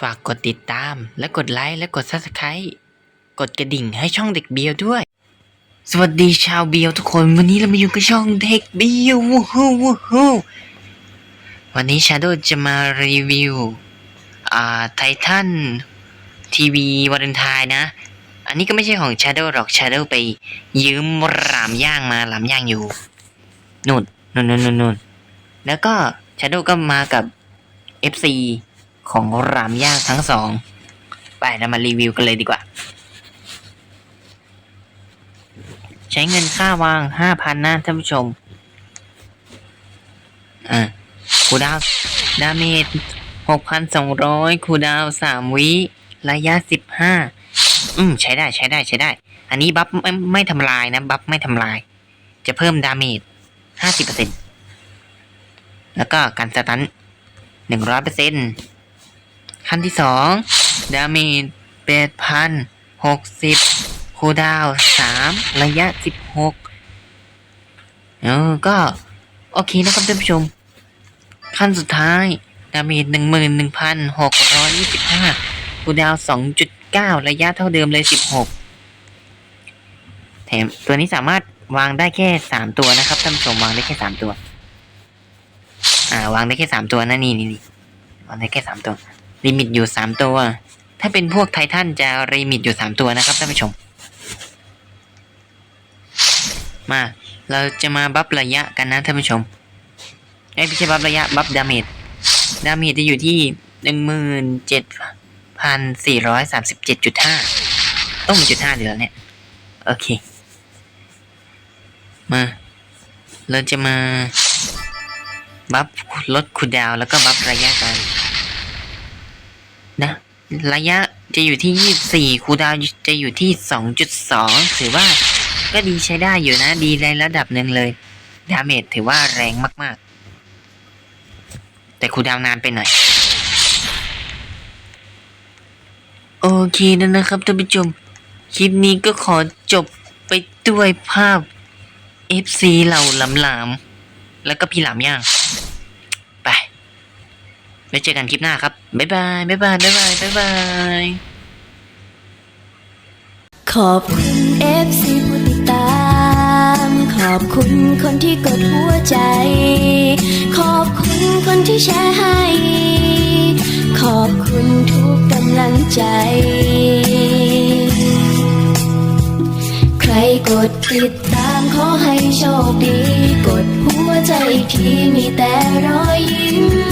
ฝากกดติดตาม และกดไลค์และกด Subscribe กดกระดิ่งให้ช่องเด็กเบียวด้วย สวัสดีชาวเบียวทุกคนวันนี้เรามาอยู่กับช่องเด็กเบียววู้ฮู้วู้ฮู้วันนี้ชาโดจะมารีวิวอ่าไททันทีวีวาเลนไทน์นะ อันนี้ก็ไม่ใช่ของชาโดหรอกชาโดไปยืมหลามย่างมาหลามย่างอยู่นู่นนู่นนู่นนู่นนู่นแล้วก็ชาโดก็มากับ FC ของรามย่างทั้งสอง ไปเรามารีวิวกันเลยดีกว่า ใช้เงินค่าวางห้าพันนะท่านผู้ชม อ่าคูดาว ดาเมจหกพันสองร้อยคูดาวสามวิระยะสิบห้าอืม ใช้ได้ใช้ได้ใช้ได้ อันนี้บัฟไม่ไม่ทำลายนะ บัฟไม่ทำลาย จะเพิ่มดาเมจห้าสิบเปอร์เซ็นแล้วก็การสตันหนึ่งร้อยเปอร์เซ็นต์ ขั้นที่สองดาเมจแปดพันหกสิบคูดาวสามระยะสิบหกเออก็ โอเคนะครับท่านผู้ชม ขั้นสุดท้าย ดาเมจหนึ่งหมื่นหนึ่งพันหกร้อยยี่สิบห้าคูดาวสองจุดเก้าระยะเท่าเดิมเลยสิบหกแถมตัวนี้สามารถวางได้แค่สามตัวนะครับท่านผู้ชมวางได้แค่สามตัว อ่าวางได้แค่สามตัวนะนี่นี่นี่วางได้แค่สามตัว ลิมิตอยู่สามตัว ถ้าเป็นพวกไททันจะลิมิตอยู่สามตัวนะครับท่านผู้ชม มา เราจะมาบัฟระยะกันนะท่านผู้ชมไอ้ไม่ใช่บัฟระยะบัฟดาเมจ ดาเมจจะอยู่ที่หนึ่งหมื่นเจ็ดพันสี่ร้อยสามสิบเจ็ดจุดห้าต้องมีจุดห้าเดี๋ยวเนี่ย โอเค มา เราจะมาบัฟลดคูดาวแล้วก็บัฟระยะกัน นะ ระยะจะอยู่ที่ยี่สี่คูลดาวจะอยู่ที่สองจุดสองถือว่าก็ดีใช้ได้อยู่นะ ดีในระดับหนึ่งเลย ดาเมจถือว่าแรงมาก ๆ แต่คูดาวนานไปหน่อยโอเคนะนะครับท่านผู้ชม คลิปนี้ก็ขอจบไปด้วยภาพ FC เหล่าหลำหลามๆแล้วก็พี่หลามย่าง ไว้เจอกันคลิปหน้าครับ บ๊ายบาย บ๊ายบาย บ๊ายบาย บ๊ายบาย ขอบคุณ FC ผู้ติดตาม ขอบคุณคนที่กดหัวใจ ขอบคุณคนที่แชร์ให้ ขอบคุณทุกกำลังใจ ใครกดติดตามขอให้โชคดี กดหัวใจที่มีแต่รอยยิ้ม